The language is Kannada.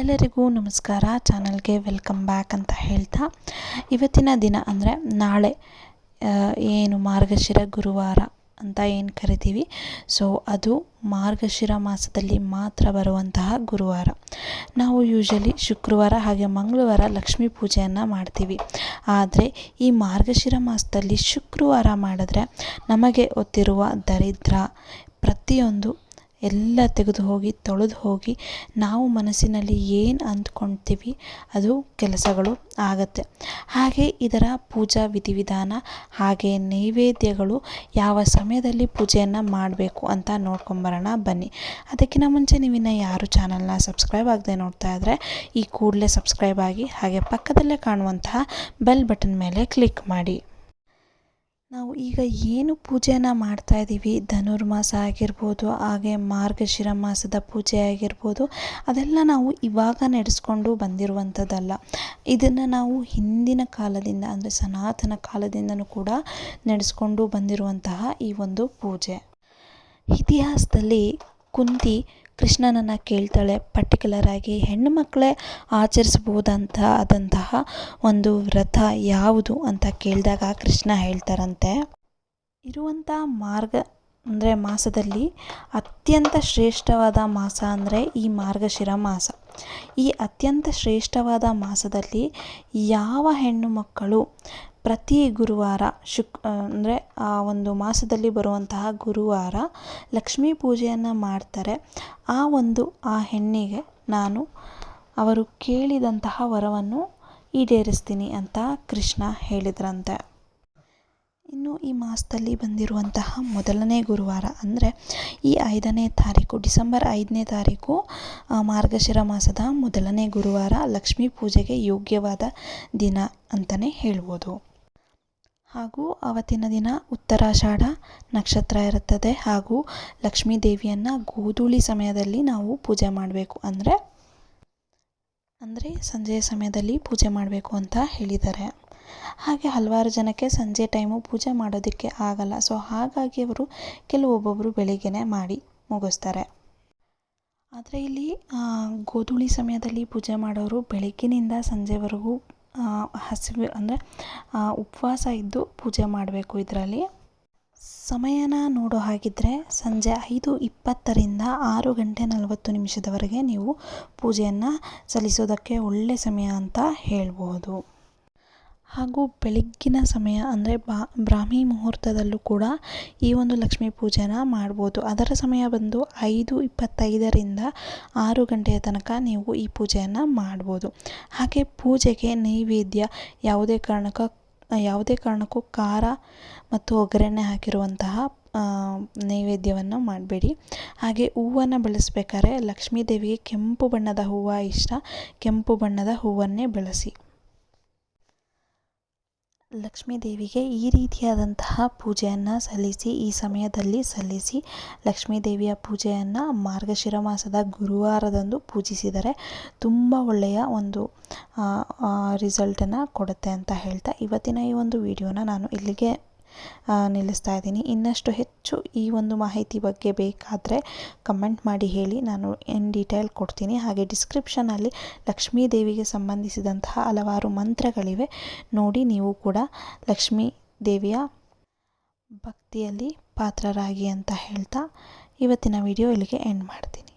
ಎಲ್ಲರಿಗೂ ನಮಸ್ಕಾರ. ಚಾನಲ್ಗೆ ವೆಲ್ಕಮ್ ಬ್ಯಾಕ್ ಅಂತ ಹೇಳ್ತಾ, ಇವತ್ತಿನ ದಿನ ಅಂದರೆ ನಾಳೆ ಏನು ಮಾರ್ಗಶಿರ ಗುರುವಾರ ಅಂತ ಏನು ಕರಿತೀವಿ? ಸೊ ಅದು ಮಾರ್ಗಶಿರ ಮಾಸದಲ್ಲಿ ಮಾತ್ರ ಬರುವಂತಹ ಗುರುವಾರ. ನಾವು ಯೂಶಲಿ ಶುಕ್ರವಾರ ಹಾಗೆ ಮಂಗಳವಾರ ಲಕ್ಷ್ಮೀ ಪೂಜೆಯನ್ನು ಮಾಡ್ತೀವಿ. ಆದರೆ ಈ ಮಾರ್ಗಶಿರ ಮಾಸದಲ್ಲಿ ಶುಕ್ರವಾರ ಮಾಡಿದ್ರೆ ನಮಗೆ ಗೊತ್ತಿರುವ ದರಿದ್ರ ಪ್ರತಿಯೊಂದು ಎಲ್ಲ ತೆಗೆದು ಹೋಗಿ, ತೊಳೆದು ಹೋಗಿ ನಾವು ಮನಸ್ಸಿನಲ್ಲಿ ಏನು ಅಂದ್ಕೊಳ್ತೀವಿ ಅದು ಕೆಲಸಗಳು ಆಗುತ್ತೆ. ಹಾಗೆ ಇದರ ಪೂಜಾ ವಿಧಿವಿಧಾನ, ಹಾಗೆ ನೈವೇದ್ಯಗಳು ಯಾವ ಸಮಯದಲ್ಲಿ ಪೂಜೆಯನ್ನು ಮಾಡಬೇಕು ಅಂತ ನೋಡ್ಕೊಂಬರೋಣ ಬನ್ನಿ. ಅದಕ್ಕಿಂತ ಮುಂಚೆ ನೀವಿನ್ನು ಯಾರು ಚಾನಲ್ನ ಸಬ್ಸ್ಕ್ರೈಬ್ ಆಗದೆ ನೋಡ್ತಾ ಇದ್ದರೆ ಈ ಕೂಡಲೇ ಸಬ್ಸ್ಕ್ರೈಬ್ ಆಗಿ ಹಾಗೆ ಪಕ್ಕದಲ್ಲೇ ಕಾಣುವಂತಹ ಬೆಲ್ ಬಟನ್ ಮೇಲೆ ಕ್ಲಿಕ್ ಮಾಡಿ. ನಾವು ಈಗ ಏನು ಪೂಜೆಯನ್ನು ಮಾಡ್ತಾ ಇದ್ದೀವಿ? ಧನುರ್ಮಾಸ ಆಗಿರ್ಬೋದು, ಹಾಗೆ ಮಾರ್ಗಶಿರ ಮಾಸದ ಪೂಜೆ ಆಗಿರ್ಬೋದು, ಅದೆಲ್ಲ ನಾವು ಇವಾಗ ನಡೆಸ್ಕೊಂಡು ಬಂದಿರುವಂಥದ್ದಲ್ಲ. ಇದನ್ನು ನಾವು ಹಿಂದಿನ ಕಾಲದಿಂದ ಅಂದರೆ ಸನಾತನ ಕಾಲದಿಂದನೂ ಕೂಡ ನಡೆಸ್ಕೊಂಡು ಬಂದಿರುವಂತಹ ಈ ಒಂದು ಪೂಜೆ. ಇತಿಹಾಸದಲ್ಲಿ ಕುಂತಿ ಕೃಷ್ಣನನ್ನು ಕೇಳ್ತಾಳೆ ಪರ್ಟಿಕ್ಯುಲರ್ ಆಗಿ ಹೆಣ್ಣು ಮಕ್ಕಳೇ ಆಚರಿಸ್ಬೋದಂತ ಆದಂತಹ ಒಂದು ವ್ರತ ಯಾವುದು? ಅಂತ ಕೇಳಿದಾಗ ಕೃಷ್ಣ ಹೇಳ್ತಾರಂತೆ ಇರುವಂಥ ಮಾರ್ಗ ಅಂದರೆ ಮಾಸದಲ್ಲಿ ಅತ್ಯಂತ ಶ್ರೇಷ್ಠವಾದ ಮಾಸ ಅಂದರೆ ಈ ಮಾರ್ಗಶಿರ ಮಾಸ. ಈ ಅತ್ಯಂತ ಶ್ರೇಷ್ಠವಾದ ಮಾಸದಲ್ಲಿ ಯಾವ ಹೆಣ್ಣು ಮಕ್ಕಳು ಪ್ರತಿ ಗುರುವಾರ ಶುಕ್ ಅಂದರೆ ಆ ಒಂದು ಮಾಸದಲ್ಲಿ ಬರುವಂತಹ ಗುರುವಾರ ಲಕ್ಷ್ಮೀ ಪೂಜೆಯನ್ನು ಮಾಡ್ತಾರೆ. ಆ ಒಂದು, ಆ ಹೆಣ್ಣಿಗೆ ನಾನು ಅವರು ಕೇಳಿದಂತಹ ವರವನ್ನು ಈಡೇರಿಸ್ತೀನಿ ಅಂತ ಕೃಷ್ಣ ಹೇಳಿದ್ರಂತೆ. ಇನ್ನು ಈ ಮಾಸದಲ್ಲಿ ಬಂದಿರುವಂತಹ ಮೊದಲನೇ ಗುರುವಾರ ಅಂದರೆ ಈ ಐದನೇ ತಾರೀಕು, ಡಿಸೆಂಬರ್ ಐದನೇ ತಾರೀಕು ಮಾರ್ಗಶಿರ ಮಾಸದ ಮೊದಲನೇ ಗುರುವಾರ ಲಕ್ಷ್ಮೀ ಪೂಜೆಗೆ ಯೋಗ್ಯವಾದ ದಿನ ಅಂತಲೇ ಹೇಳ್ಬೋದು. ಹಾಗೂ ಅವತ್ತಿನ ದಿನ ಉತ್ತರಾಷಾಢ ನಕ್ಷತ್ರ ಇರುತ್ತದೆ ಹಾಗೂ ಲಕ್ಷ್ಮೀ ದೇವಿಯನ್ನು ಗೋಧೂಳಿ ಸಮಯದಲ್ಲಿ ನಾವು ಪೂಜೆ ಮಾಡಬೇಕು ಅಂದರೆ ಅಂದರೆ ಸಂಜೆಯ ಸಮಯದಲ್ಲಿ ಪೂಜೆ ಮಾಡಬೇಕು ಅಂತ ಹೇಳಿದ್ದಾರೆ. ಹಾಗೆ ಹಲವಾರು ಜನಕ್ಕೆ ಸಂಜೆ ಟೈಮು ಪೂಜೆ ಮಾಡೋದಕ್ಕೆ ಆಗಲ್ಲ. ಸೊ, ಹಾಗಾಗಿ ಅವರು ಕೆಲವೊಬ್ಬೊಬ್ಬರು ಬೆಳಿಗ್ಗೆನೇ ಮಾಡಿ ಮುಗಿಸ್ತಾರೆ. ಆದರೆ ಇಲ್ಲಿ ಗೋಧೂಳಿ ಸಮಯದಲ್ಲಿ ಪೂಜೆ ಮಾಡೋರು ಬೆಳಗ್ಗಿನಿಂದ ಸಂಜೆವರೆಗೂ ಹಸಿವೆ ಅಂದರೆ ಉಪವಾಸ ಇದ್ದು ಪೂಜೆ ಮಾಡಬೇಕು ಇದರಲ್ಲಿ. ಸಮಯನ ನೋಡೋ ಹಾಗಿದ್ದರೆ ಸಂಜೆ ಐದು ಇಪ್ಪತ್ತರಿಂದ ಆರು ಗಂಟೆ ನಲವತ್ತು ನಿಮಿಷದವರೆಗೆ ನೀವು ಪೂಜೆಯನ್ನು ಸಲ್ಲಿಸೋದಕ್ಕೆ ಒಳ್ಳೆಯ ಸಮಯ ಅಂತ ಹೇಳ್ಬೋದು. ಹಾಗೂ ಬೆಳಗ್ಗಿನ ಸಮಯ ಅಂದರೆ ಬ್ರಾಹ್ಮಿ ಮುಹೂರ್ತದಲ್ಲೂ ಕೂಡ ಈ ಒಂದು ಲಕ್ಷ್ಮೀ ಪೂಜೆನ ಮಾಡ್ಬೋದು. ಅದರ ಸಮಯ ಬಂದು ಐದು ಇಪ್ಪತ್ತೈದರಿಂದ ಆರು ಗಂಟೆಯ ತನಕ ನೀವು ಈ ಪೂಜೆಯನ್ನು ಮಾಡ್ಬೋದು. ಹಾಗೆ ಪೂಜೆಗೆ ನೈವೇದ್ಯ, ಯಾವುದೇ ಕಾರಣಕ್ಕ, ಯಾವುದೇ ಕಾರಣಕ್ಕೂ ಖಾರ ಮತ್ತು ಒಗ್ಗರಣೆ ಹಾಕಿರುವಂತಹ ನೈವೇದ್ಯವನ್ನು ಮಾಡಬೇಡಿ. ಹಾಗೆ ಹೂವನ್ನು ಬೆಳೆಸ್ಬೇಕಾದ್ರೆ ಲಕ್ಷ್ಮೀ ದೇವಿಗೆ ಕೆಂಪು ಬಣ್ಣದ ಹೂವು ಇಷ್ಟ. ಕೆಂಪು ಬಣ್ಣದ ಹೂವನ್ನೇ ಬೆಳೆಸಿ. ಲಕ್ಷ್ಮೀ ದೇವಿಗೆ ಈ ರೀತಿಯಾದಂತಹ ಪೂಜೆಯನ್ನು ಸಲ್ಲಿಸಿ, ಈ ಸಮಯದಲ್ಲಿ ಸಲ್ಲಿಸಿ ಲಕ್ಷ್ಮೀ ದೇವಿಯ ಪೂಜೆಯನ್ನು ಮಾರ್ಗಶಿರ ಮಾಸದ ಗುರುವಾರದಂದು ಪೂಜಿಸಿದರೆ ತುಂಬ ಒಳ್ಳೆಯ ಒಂದು ರಿಸಲ್ಟನ್ನು ಕೊಡುತ್ತೆ ಅಂತ ಹೇಳ್ತಾ ಇವತ್ತಿನ ಈ ಒಂದು ವಿಡಿಯೋನ ನಾನು ಇಲ್ಲಿಗೆ ನಿಲ್ಲಿಸ್ತಾ ಇದ್ದೀನಿ. ಇನ್ನಷ್ಟು ಹೆಚ್ಚು ಈ ಒಂದು ಮಾಹಿತಿ ಬಗ್ಗೆ ಬೇಕಾದರೆ ಕಮೆಂಟ್ ಮಾಡಿ ಹೇಳಿ. ನಾನು ಇನ್ ಡೀಟೇಲ್ ಕೊಡ್ತೀನಿ. ಹಾಗೆ ಡಿಸ್ಕ್ರಿಪ್ಷನಲ್ಲಿ ಲಕ್ಷ್ಮೀ ದೇವಿಗೆ ಸಂಬಂಧಿಸಿದಂತಹ ಹಲವಾರು ಮಂತ್ರಗಳಿವೆ. ನೋಡಿ, ನೀವು ಕೂಡ ಲಕ್ಷ್ಮೀ ದೇವಿಯ ಭಕ್ತಿಯಲ್ಲಿ ಪಾತ್ರರಾಗಿ ಅಂತ ಹೇಳ್ತಾ ಇವತ್ತಿನ ವಿಡಿಯೋ ಇಲ್ಲಿಗೆ ಎಂಡ್ ಮಾಡ್ತೀನಿ.